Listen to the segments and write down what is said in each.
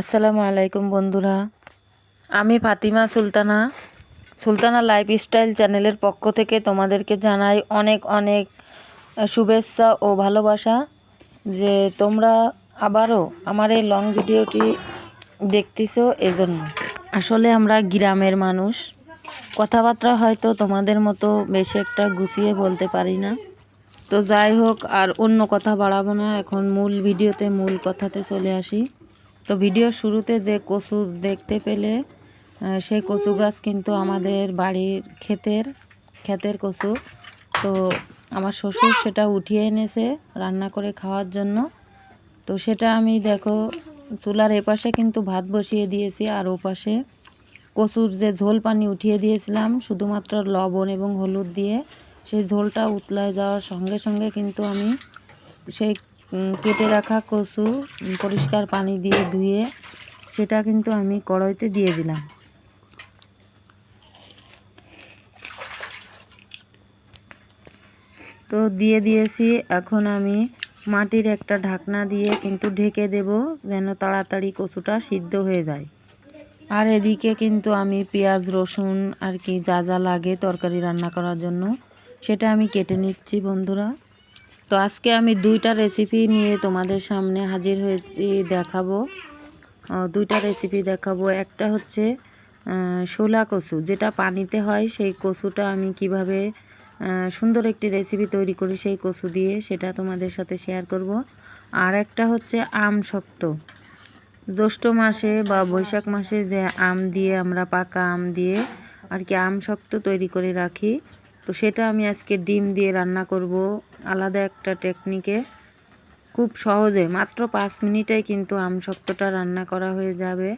আসসালামু আলাইকুম বন্ধুরা। আমি ফাতিমা সুলতানা। সুলতানা লাইফস্টাইল চ্যানেলের পক্ষ থেকে তোমাদেরকে জানাই অনেক অনেক শুভেচ্ছা ও ভালোবাসা যে তোমরা আবারও আমার এই লং ভিডিওটি দেখতেছো এজন্য। আসলে আমরা গ্রামের মানুষ। কথাবার্তা হয়তো তোমাদের মতো বেশি একটা গুছিয়ে বলতে পারি না। তো যাই হোক, আর অন্য কথা বাড়াবো না। এখন মূল ভিডিওতে মূল কথাতে চলে আসি। তো ভিডিও শুরুতে যে কচু দেখতে পেলে সেই কচু গাছ কিন্তু আমাদের বাড়ির ক্ষেতের ক্ষেতের কচু। তো আমার শ্বশুর সেটা উঠিয়ে এনেছে রান্না করে খাওয়ার জন্য। তো সেটা আমি দেখো, চুলার এপাশে কিন্তু ভাত বসিয়ে দিয়েছি আর ওপাশে কচুর যে ঝোল পানি উঠিয়ে দিয়েছিলাম, শুধুমাত্র লবণ এবং হলুদ দিয়ে। সেই ঝোলটা উতলায় যাওয়ার সঙ্গে সঙ্গে কিন্তু আমি সেই কেটে রাখা কচু পরিষ্কার পানি দিয়ে ধুয়ে, সেটা কিন্তু আমি কড়াইতে দিয়ে দিলাম। তো দিয়ে দিয়েছি, এখন আমি মাটির একটা ঢাকনা দিয়ে কিন্তু ঢেকে দেব, যেন তাড়াতাড়ি কচুটা সিদ্ধ হয়ে যায়। আর এদিকে কিন্তু আমি পেঁয়াজ, রসুন আর কি যা যা লাগে তরকারি রান্না করার জন্য, সেটা আমি কেটে নিচ্ছি, বন্ধুরা। তো আজকে আমি দুইটা রেসিপি নিয়ে তোমাদের সামনে হাজির হয়েছি, দেখাবো। দুইটা রেসিপি দেখাবো। একটা হচ্ছে শোলা কচু। যেটা পানিতে হয়, সেই কচুটা আমি কীভাবে সুন্দর একটি রেসিপি তৈরি করি সেই কচু দিয়ে, সেটা তোমাদের সাথে শেয়ার করব। আর একটা হচ্ছে আম শক্ত। জ্যৈষ্ঠ মাসে বা বৈশাখ মাসে যে আম দিয়ে, আমরা পাকা আম দিয়ে আর কি আম শক্ত তৈরি করে রাখি তো সেটা আমি আজকে ডিম দিয়ে রান্না করব। আলাদা একটা টেকনিকে খুব সহজে, মাত্র পাঁচ মিনিটে কিন্তু আম শক্তটা রান্না করা হয়ে যাবে।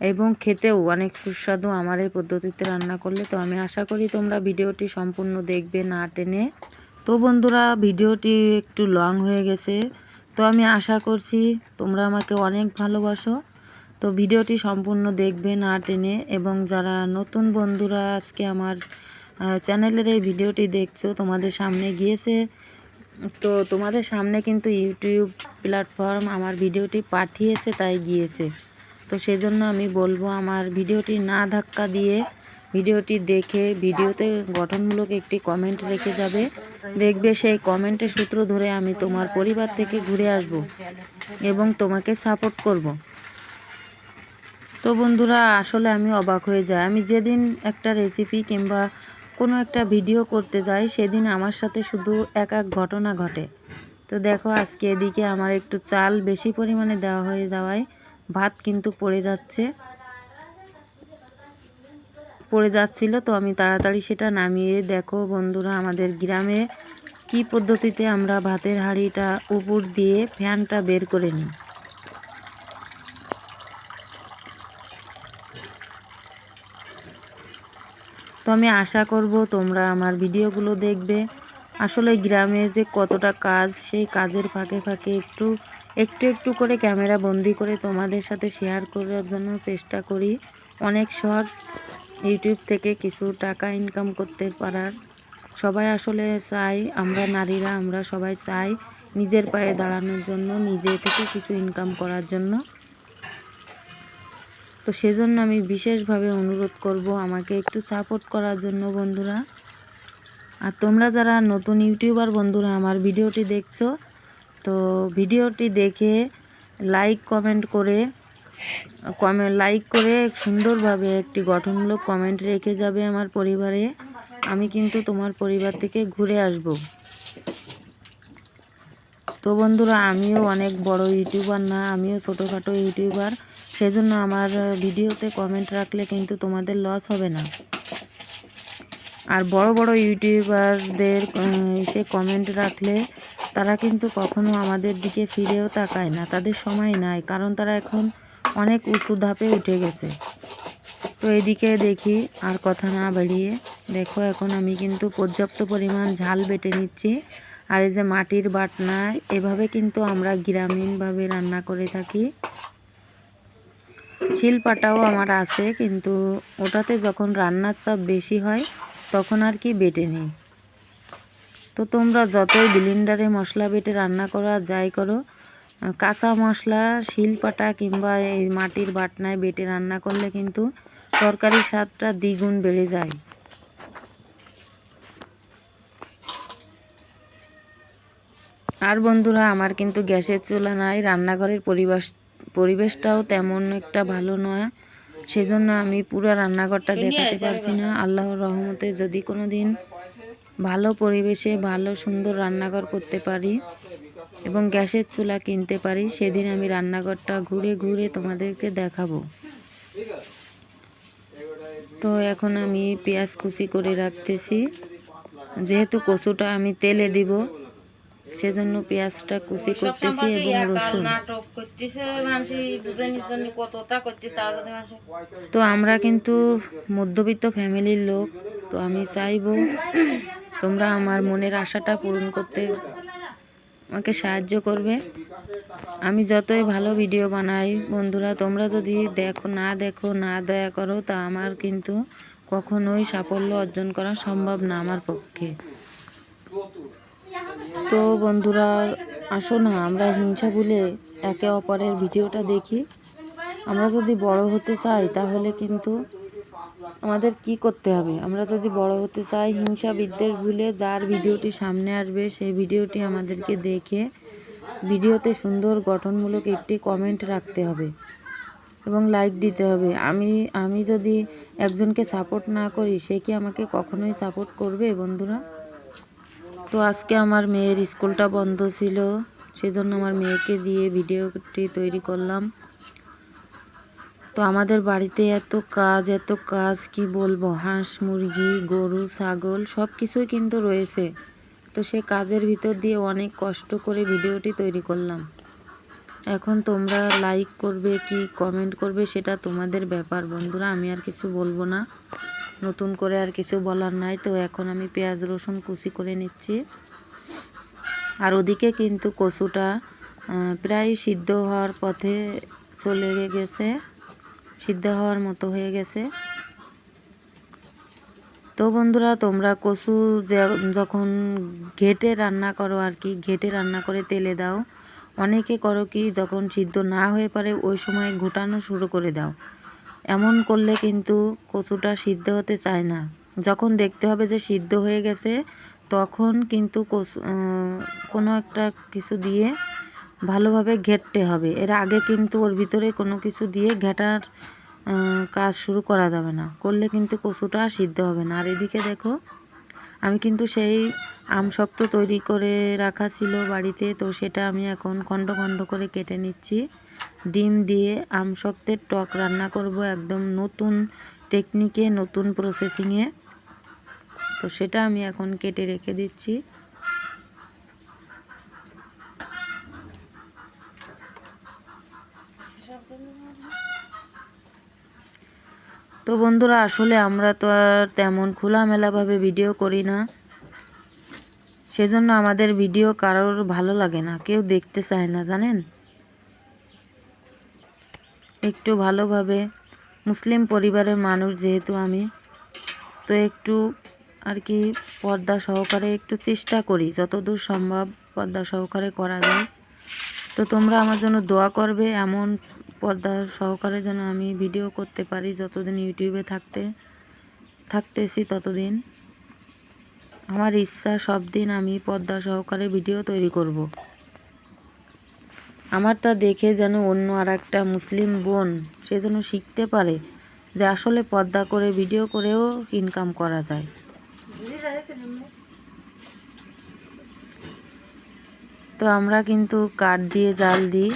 এবং খেতেও অনেক সুস্বাদু আমার এই পদ্ধতিতে রান্না করলে। তো আমি আশা করি তোমরা ভিডিওটি সম্পূর্ণ দেখবে না টেনে। তো বন্ধুরা, ভিডিওটি একটু লং হয়ে গেছে। তো আমি আশা করছি তোমরা আমাকে অনেক ভালোবাসো। তো ভিডিওটি সম্পূর্ণ দেখবে না টেনে। এবং যারা নতুন বন্ধুরা আজকে আমার চ্যানেলের এই ভিডিওটি দেখছ, তোমাদের সামনে গিয়েছে। তো তোমাদের সামনে কিন্তু ইউটিউব প্ল্যাটফর্ম আমার ভিডিওটি পাঠিয়েছে, তাই গিয়েছে। তো সেজন্য আমি বলব, আমার ভিডিওটি না ধাক্কা দিয়ে ভিডিওটি দেখে, ভিডিওতে গঠনমূলক একটি কমেন্ট রেখে যাবে। দেখবে সেই কমেন্টের সূত্র ধরে আমি তোমার পরিবার থেকে ঘুরে আসব এবং তোমাকে সাপোর্ট করব। তো বন্ধুরা, আসলে আমি অবাক হয়ে যাই। আমি যেদিন একটা রেসিপি কিংবা কোনো একটা ভিডিও করতে যাই, সেদিন আমার সাথে শুধু এক এক ঘটনা ঘটে। তো দেখো, আজকে এদিকে আমার একটু চাল বেশি পরিমাণে দেওয়া হয়ে যাওয়ায় ভাত কিন্তু পড়ে যাচ্ছে। পড়ে যাচ্ছিল, তো আমি তাড়াতাড়ি সেটা নামিয়ে দেখো বন্ধুরা, আমাদের গ্রামে কি পদ্ধতিতে আমরা ভাতের হাঁড়িটা উপর দিয়ে ফ্যানটা বের করে নিই। তো আমি আশা করব তোমরা আমার ভিডিওগুলো দেখবে। আসলে গ্রামে যে কতটা কাজ, সেই কাজের ফাঁকে ফাঁকে একটু একটু একটু করে ক্যামেরা বন্দি করে তোমাদের সাথে শেয়ার করার জন্য চেষ্টা করি। অনেক শখ, ইউটিউব থেকে কিছু টাকা ইনকাম করতে পারার। সবাই আসলে চাই, আমরা নারীরা, আমরা সবাই চাই নিজের পায়ে দাঁড়ানোর জন্য, নিজে থেকে কিছু ইনকাম করার জন্য। তো সেজন্য আমি বিশেষভাবে অনুরোধ করব আমাকে একটু সাপোর্ট করার জন্য বন্ধুরা। আর তোমরা যারা নতুন ইউটিউবার বন্ধুরা, আমার ভিডিওটি দেখছ, তো ভিডিওটি দেখে লাইক কমেন্ট করে, কমে লাইক করে সুন্দরভাবে একটি গঠনমূলক কমেন্ট রেখে যাবে আমার পরিবারে। আমি কিন্তু তোমার পরিবার থেকে ঘুরে আসব। তো বন্ধুরা, আমিও অনেক বড় ইউটিউবার না, আমিও ছোটোখাটো ইউটিউবার। সেজন্য আমার ভিডিওতে কমেন্ট রাখলে কিন্তু তোমাদের লস হবে না। আর বড় বড় ইউটিউবারদের সে কমেন্ট রাখলে তারা কিন্তু কখনো আমাদের দিকে ফিরেও তাকায় না। তাদের সময় নাই, কারণ তারা এখন অনেক উঁচু ধাপে উঠে গেছে। তো এদিকে দেখি, আর কথা না বাড়িয়ে, দেখো এখন আমি কিন্তু পর্যাপ্ত পরিমাণ ঝাল বেটে নিচ্ছি। আর এই যে মাটির বাটনা, এভাবে কিন্তু আমরা গ্রামীণভাবে রান্না করে থাকি। শিলপাটাও আমার আছে, কিন্তু ওটাতে যখন রান্নার চাপ বেশি হয়, তখন আর কি বেটে নিই। তো তোমরা যতই ব্লিন্ডারে মশলা বেটে রান্না করা যাই করো কাঁচা মশলা, শিলপাটা কিংবা এই মাটির বাটনায় বেটে রান্না করলে কিন্তু তরকারির স্বাদটা দ্বিগুণ বেড়ে যায়। আর বন্ধুরা, আমার কিন্তু গ্যাসের চুলা নাই, রান্নাঘরের পরিবেশ পরিবেশটাও তেমন একটা ভালো নয়। সেজন্য আমি পুরো রান্নাঘরটা দেখাতে পারছি না। আল্লাহর রহমতে যদি কোনো দিন ভালো পরিবেশে ভালো সুন্দর রান্নাঘর করতে পারি এবং গ্যাসের চুলা কিনতে পারি, সেদিন আমি রান্নাঘরটা ঘুরে ঘুরে তোমাদেরকে দেখাবো। তো এখন আমি পেঁয়াজ কুচি করে রাখতেছি। যেহেতু কচুটা আমি তেলে দিব সেজন্য পেঁয়াজটা কুচি করতেছি এবং রসুন। তো আমরা কিন্তু মধ্যবিত্ত ফ্যামিলির লোক তো আমি চাইব তোমরা আমার মনের আশাটা পূরণ করতে আমাকে সাহায্য করবে। আমি যতই ভালো ভিডিও বানাই বন্ধুরা তোমরা যদি দেখো না দেখো না দয়া করো তা আমার কিন্তু কখনোই সাফল্য অর্জন করা সম্ভব না আমার পক্ষে। তো বন্ধুরা আসো না, আমরা হিংসা ভুলে একে অপরের ভিডিওটা দেখি। আমরা যদি বড় হতে চাই, তাহলে কিন্তু আমাদের কি করতে হবে? আমরা যদি বড় হতে চাই হিংসা বিদ্বেষ ভুলে যার ভিডিওটি সামনে আসবে, সেই ভিডিওটি আমাদেরকে দেখে ভিডিওতে সুন্দর, গঠনমূলক একটি কমেন্ট রাখতে হবে এবং লাইক দিতে হবে। আমি আমি যদি একজনকে সাপোর্ট না করি, সে কি আমাকে কখনোই সাপোর্ট করবে বন্ধুরা? তো আজকে আমার মেয়ের স্কুলটা বন্ধ ছিল, সেজন্য আমার মেয়েকে দিয়ে ভিডিওটি তৈরি করলাম। তো আমাদের বাড়িতে এত কাজ এত কাজ, কি বলব? হাঁস, মুরগি, গরু, ছাগল সব কিছুই কিন্তু রয়েছে। তো সে কাজের ভিতর দিয়ে অনেক কষ্ট করে ভিডিওটি তৈরি করলাম। এখন তোমরা লাইক করবে কি কমেন্ট করবে সেটা তোমাদের ব্যাপার। বন্ধুরা, আমি আর কিছু বলব না। নতুন করে আর কিছু বলার নাই। তো এখন আমি পেঁয়াজ, রসুন কুচি করে নিচ্ছি। আর ওদিকে কিন্তু কচুটা প্রায় সিদ্ধ হওয়ার পথে চলে গেছে, সিদ্ধ হওয়ার মতো হয়ে গেছে। তো বন্ধুরা, তোমরা কচু যখন ঘেটে রান্না করো আর কি, ঘেটে রান্না করে তেলে দাও। অনেকে করো কি, যখন সিদ্ধ না হয়ে পারে, ওই সময় ঘোটানো শুরু করে দাও। এমন করলে কিন্তু কচুটা সিদ্ধ হতে চায় না। যখন দেখতে হবে যে সিদ্ধ হয়ে গেছে, তখন কিন্তু কোনো একটা কিছু দিয়ে ভালোভাবে ঘেটতে হবে। এর আগে কিন্তু ওর ভিতরে কোনো কিছু দিয়ে ঘেটার কাজ শুরু করা যাবে না। করলে কিন্তু কচুটা সিদ্ধ হবে না। আর এদিকে দেখো, আমি কিন্তু সেই আমশক্ত তৈরি করে রাখা ছিল বাড়িতে, তো সেটা আমি এখন খণ্ড খণ্ড করে কেটে নিচ্ছি। ডিম দিয়ে আমশক্তের টক রান্না করব একদম নতুন টেকনিকে নতুন প্রসেসিংয়ে তো সেটা আমি এখন কেটে রেখে দিচ্ছি। তো বন্ধুরা, আসলে আমরা তো আর তেমন খোলামেলাভাবে ভিডিও করি না। সেজন্য আমাদের ভিডিও কারোর ভালো লাগে না, কেউ দেখতে চায় না, জানেন? একটু ভালোভাবে মুসলিম পরিবারের মানুষ যেহেতু আমি, তো একটু আর কি পর্দা সহকারে একটু চেষ্টা করি, যতদূর সম্ভব পর্দা সহকারে করা যায় তো তোমরা আমার জন্য দোয়া করবে, এমন পর্দা সহকারে যেন আমি ভিডিও করতে পারি, যতদিন ইউটিউবে থাকতে, থাকতেছি ততদিন আমার ইচ্ছা সব দিন আমি পর্দা সহকারে ভিডিও তৈরি করব। আমার তা দেখে যেন অন্য আর একটা মুসলিম বোন সে যেন শিখতে পারে যে আসলে পর্দা করে ভিডিও করেও ইনকাম করা যায়। তো আমরা কিন্তু কাঠ দিয়ে জাল দিই।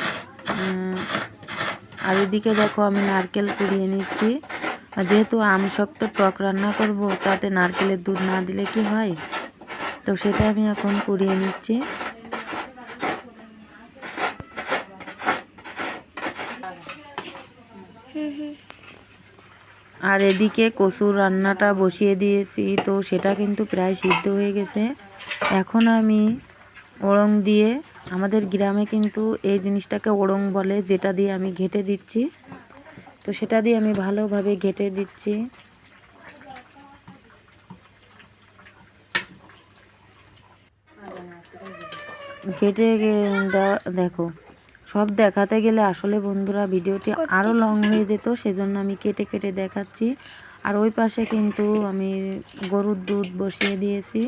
আর এদিকে দেখো আমি নারকেল কুড়িয়ে নিচ্ছি। আর যেহেতু আম শক্ত টক রান্না করব, তাতে নারকেলের দুধ না দিলে কি হয়? তো সেটা আমি এখন কুড়িয়ে নিচ্ছি। আর এদিকে কচুর রান্নাটা বসিয়ে দিয়েছি, তো সেটা কিন্তু প্রায় সিদ্ধ হয়ে গেছে। এখন আমি ওড়ং দিয়ে, আমাদের গ্রামে কিন্তু এই জিনিসটাকে ওড়ং বলে, যেটা দিয়ে আমি ঘেটে দিচ্ছি। তো সেটা দিয়ে আমি ভালোভাবে ঘেটে দিচ্ছি। ঘেটে দেওয়া দেখো সব দেখাতে গেলে আসলে বন্ধুরা ভিডিওটি আরও লং হয়ে যেত সেজন্য আমি কেটে কেটে দেখাচ্ছি। আর ওই পাশে কিন্তু আমি গরুর দুধ বসিয়ে দিয়েছি।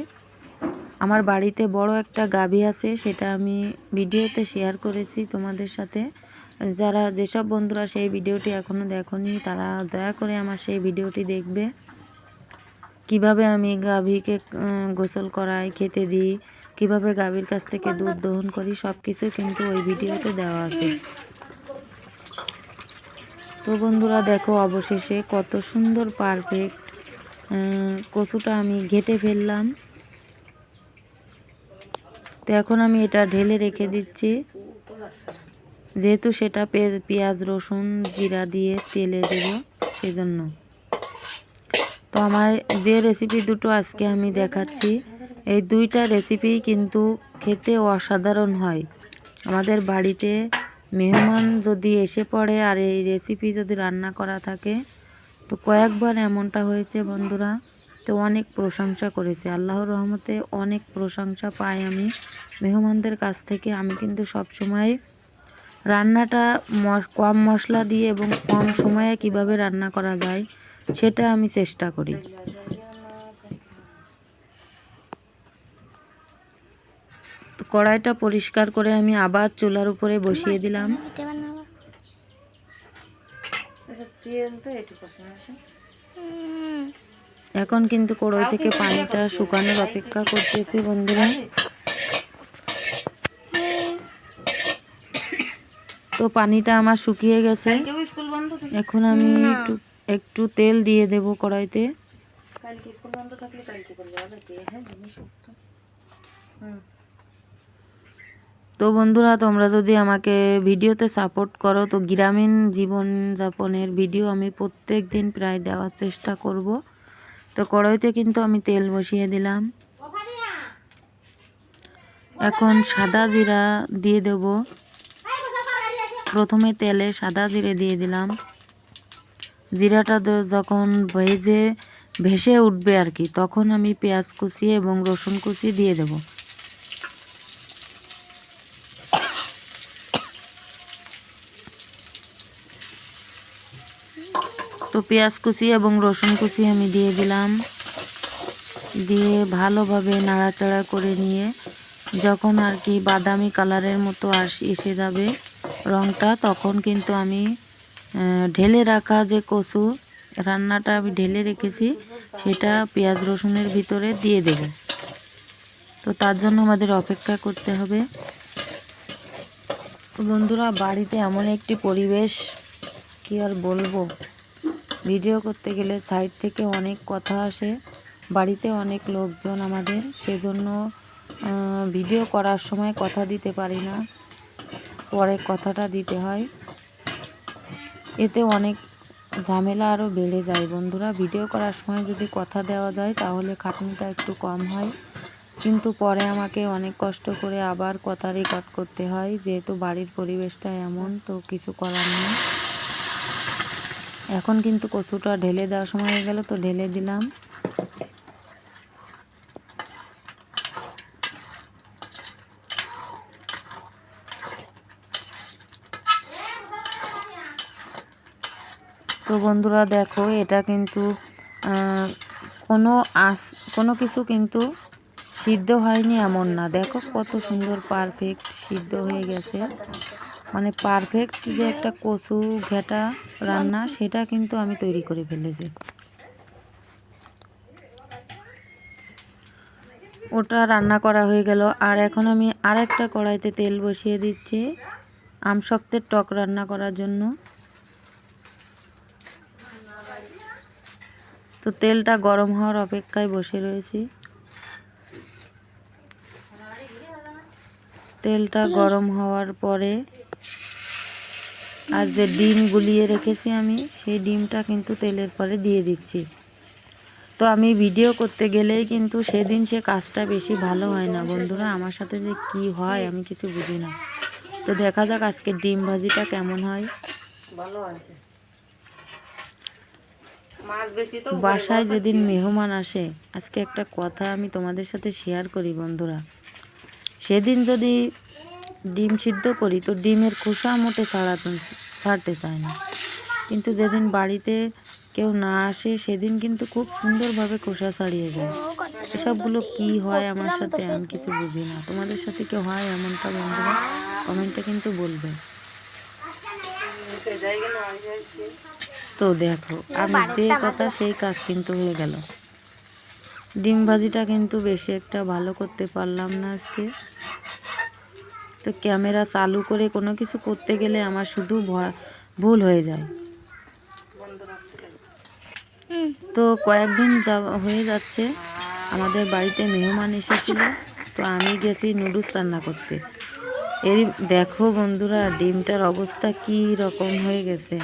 আমার বাড়িতে বড় একটা গাভী আছে সেটা আমি ভিডিওতে শেয়ার করেছি তোমাদের সাথে। যারা যেসব বন্ধুরা সেই ভিডিওটি এখনও দেখোনি তারা দয়া করে আমার সেই ভিডিওটি দেখবে। কীভাবে আমি গাভীকে গোসল করাই, খেতে দিই, কীভাবে গাভীর কাছ থেকে দুধ দহন করি সব কিছু কিন্তু ওই ভিডিওতে দেওয়া আছে। তো বন্ধুরা, দেখো অবশেষে কত সুন্দর পারফেক্ট কচুটা আমি ঘেটে ফেললাম। তো এখন আমি এটা ঢেলে রেখে দিচ্ছি। যেহেতু সেটা পেঁয়াজ, রসুন, জিরা দিয়ে তেলে দেব, সেজন্য। তো আমার যে রেসিপি দুটো আজকে আমি দেখাচ্ছি, এই দুইটা রেসিপি কিন্তু খেতে অসাধারণ হয়। আমাদের বাড়িতে মেহমান যদি এসে পড়ে আর এই রেসিপি যদি রান্না করা থাকে, তো কয়েকবার এমনটা হয়েছে বন্ধুরা, তো অনেক প্রশংসা করেছে। আল্লাহর রহমতে অনেক প্রশংসা পাই আমি। মেহমানদের কাছ থেকে আমি কিন্তু সব সময় রান্নাটা কম মশলা দিয়ে এবং কম সময়ে কীভাবে রান্না করা যায় সেটা আমি চেষ্টা করি। কড়াইটা পরিষ্কার করে আমি আবার চুলার উপরে বসিয়ে দিলাম। এখন কিন্তু কড়াই থেকে পানিটা শুকানোর অপেক্ষা করতেছি বন্ধুরা। তো পানিটা আমার শুকিয়ে গেছে। এখন আমি একটু একটু তেল দিয়ে দেব কড়াইতে। হ্যাঁ তো বন্ধুরা তোমরা যদি আমাকে ভিডিওতে সাপোর্ট করো তো গ্রামীণ জীবনযাপনের ভিডিও আমি প্রত্যেক দিন প্রায় দেওয়ার চেষ্টা করব। তো কড়াইতে কিন্তু আমি তেল বসিয়ে দিলাম। এখন সাদা জিরা দিয়ে দেব। প্রথমে তেলে সাদা জিরে দিয়ে দিলাম। জিরাটা যখন ভেজে ভেসে উঠবে আর কি, তখন আমি পেঁয়াজ কুচি এবং রসুন কুচি দিয়ে দেবো। তো পেঁয়াজ কুচি এবং রসুন কুচি আমি দিয়ে দিলাম। দিয়ে ভালোভাবে নাড়াচাড়া করে নিয়ে যখন আর কি বাদামি কালারের মতো আস এসে যাবে রংটা, তখন কিন্তু আমি ঢেলে রাখা যে কচু, রান্নাটা আমি ঢেলে রেখেছি, সেটা পেঁয়াজ রসুনের ভিতরে দিয়ে দেব। তো তার জন্য আমাদের অপেক্ষা করতে হবে। বন্ধুরা, বাড়িতে এমন একটি পরিবেশ কি আর বলব? ভিডিও করতে গেলে সাইড থেকে অনেক কথা আসে, বাড়িতে অনেক লোকজন আমাদের, সেজন্য ভিডিও করার সময় কথা দিতে পারি না। পরে কথাটা দিতে হয়। এতে অনেক ঝামেলা আরও বেড়ে যায়। বন্ধুরা ভিডিও করার সময় যদি কথা দেওয়া যায়, তাহলে খাটনিটা একটু কম হয়। কিন্তু পরে আমাকে অনেক কষ্ট করে আবার কথা রেকর্ড করতে হয়। যেহেতু বাড়ির পরিবেশটা এমন, তো কিছু করার নেই। এখন কিন্তু কচুটা ঢেলে দেওয়ার সময় হয়ে গেল, তো ঢেলে দিলাম। তো বন্ধুরা দেখো, এটা কিন্তু কোনো আস, কোনো কিছু কিন্তু সিদ্ধ হয়নি এমন না। দেখো কত সুন্দর পারফেক্ট সিদ্ধ হয়ে গেছে। মানে পারফেক্ট যে একটা কচু ঘেটা রান্না, সেটা কিন্তু আমি তৈরি করে ফেলেছি। ওটা রান্না করা হয়ে গেল। আর এখন আমি আরেকটা কড়াইতে তেল বসিয়ে দিচ্ছি। আমসক্তের টক রান্না করার জন্য। তো তেলটা গরম হওয়ার অপেক্ষায় বসে রয়েছি। তেলটা গরম হওয়ার পরে আর যে ডিম গুলিয়ে রেখেছি আমি, সেই ডিমটা কিন্তু তেলের পরে দিয়ে দিচ্ছি। তো আমি ভিডিও করতে গেলেই কিন্তু সেদিন সে কাজটা বেশি ভালো হয় না। বন্ধুরা, আমার সাথে যে কি হয় আমি কিছু বুঝি না। তো দেখা যাক আজকে ডিম ভাজিটা কেমন হয়। ভালো আছে বাসায় যেদিন মেহমান আসে আজকে একটা কথা আমি তোমাদের সাথে শেয়ার করি বন্ধুরা। সেদিন যদি ডিম সিদ্ধ করি তো ডিমের খোসা মোটে ছাড়াতে ছাড়তে চায় না। কিন্তু যেদিন বাড়িতে কেউ না আসে সেদিন কিন্তু খুব সুন্দরভাবে খোসা ছাড়িয়ে যায়। এসবগুলো কি হয় আমার সাথে আমি কিছু বুঝি না। তোমাদের সাথে কেউ হয় এমনটা বন্ধুরা কমেন্টে কিন্তু বলবে। তো দেখো আমি যে কথা সেই কাজ কিন্তু হয়ে গেল। ডিম ভাজিটা কিন্তু বেশি একটা ভালো করতে পারলাম না আজকে। তো ক্যামেরা চালু করে কোনো কিছু করতে গেলে আমার শুধু ভুল হয়ে যায়। তো কয়েকদিন যা হয়ে যাচ্ছে আমাদের বাড়িতে মেহমান এসেছিল তো আমি গেছি নুডলস রান্না করতে। এর দেখো বন্ধুরা ডিমটার অবস্থা কী রকম হয়ে গেছে।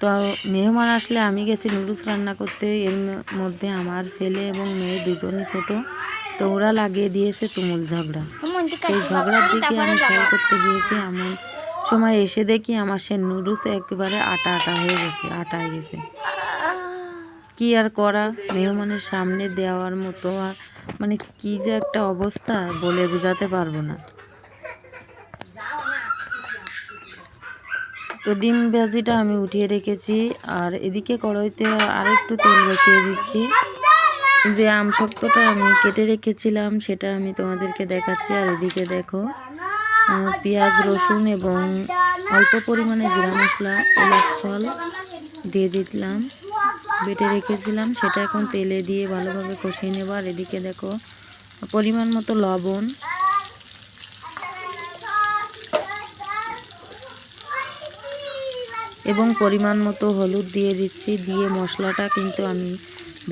তো মেহমান আসলে আমি গেছি নুডলস রান্না করতে। এর মধ্যে আমার ছেলে এবং মেয়ে দুজনই ছোট। তো ওরা লাগিয়ে দিয়েছে তুমুল ঝগড়া। সেই ঝগড়ার দিকে আমি খেয়াল করতে গিয়েছি এমন সময় এসে দেখি আমার সে নুডলস একেবারে আটা আটা হয়ে গেছে আটা হয়ে গেছে। কি আর করা? মেহমানের সামনে দেওয়ার মতো আর মানে কি যে একটা অবস্থা বলে বোঝাতে পারব না। তো ডিম ভাজিটা আমি উঠিয়ে রেখেছি, আর এদিকে কড়াইতে আরেকটু তেল বসিয়ে দিচ্ছি। যে আম শক্তটা আমি কেটে রেখেছিলাম, সেটা আমি তোমাদেরকে দেখাচ্ছি, আর এদিকে দেখো পেঁয়াজ, রসুন এবং অল্প পরিমাণে জিরা মশলা, এলাচ, ফল দিয়ে দিলাম, বেটে রেখেছিলাম, সেটা এখন তেলে দিয়ে ভালোভাবে কষিয়ে নেব, আর এদিকে দেখো, পরিমাণ মতো লবণ এবং পরিমাণ মতো হলুদ দিয়ে দিচ্ছি, দিয়ে মশলাটা কিন্তু আমি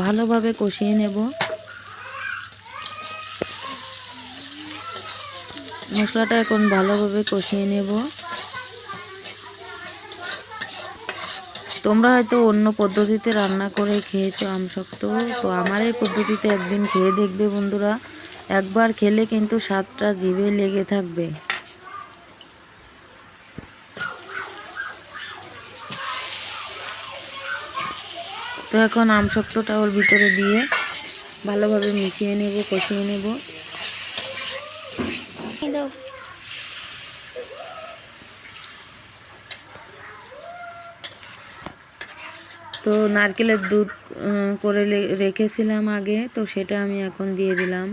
ভালোভাবে কষিয়ে নেব। মশলাটা এখন ভালোভাবে কষিয়ে নেব। তোমরা হয়তো অন্য পদ্ধতিতে রান্না করে খেয়েছো আমশক্ত তো আমার এই পদ্ধতিতে একদিন খেয়ে দেখবে বন্ধুরা। একবার খেলে কিন্তু স্বাদটা জিভে লেগে থাকবে। তো এখন আমশক্তটা ওর ভিতরে দিয়ে ভালোভাবে মিশিয়ে নেব, কষিয়ে নেব। তো নারকেলের দুধ করে রেখেছিলাম আগে, তো সেটা আমি এখন দিয়ে দিলাম।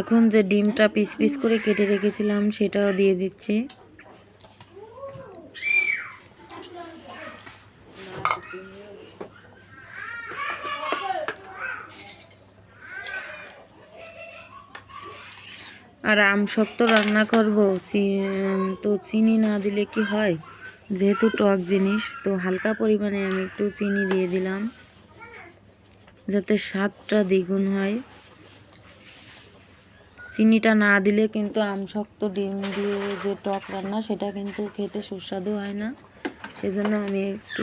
এখন যে ডিমটা পিস পিস করে কেটে রেখেছিলাম, সেটাও দিয়ে দিচ্ছি। আর আম শক্ত রান্না করব তো চিনি না দিলে কি হয়? যেহেতু টক জিনিস, তো হালকা পরিমাণে আমি একটু চিনি দিয়ে দিলাম, যাতে স্বাদটা দ্বিগুণ হয়। চিনিটা না দিলে কিন্তু আমশক্ত ডিম দিয়ে যে টক রান্না, সেটা কিন্তু খেতে সুস্বাদু হয় না। সেজন্য আমি একটু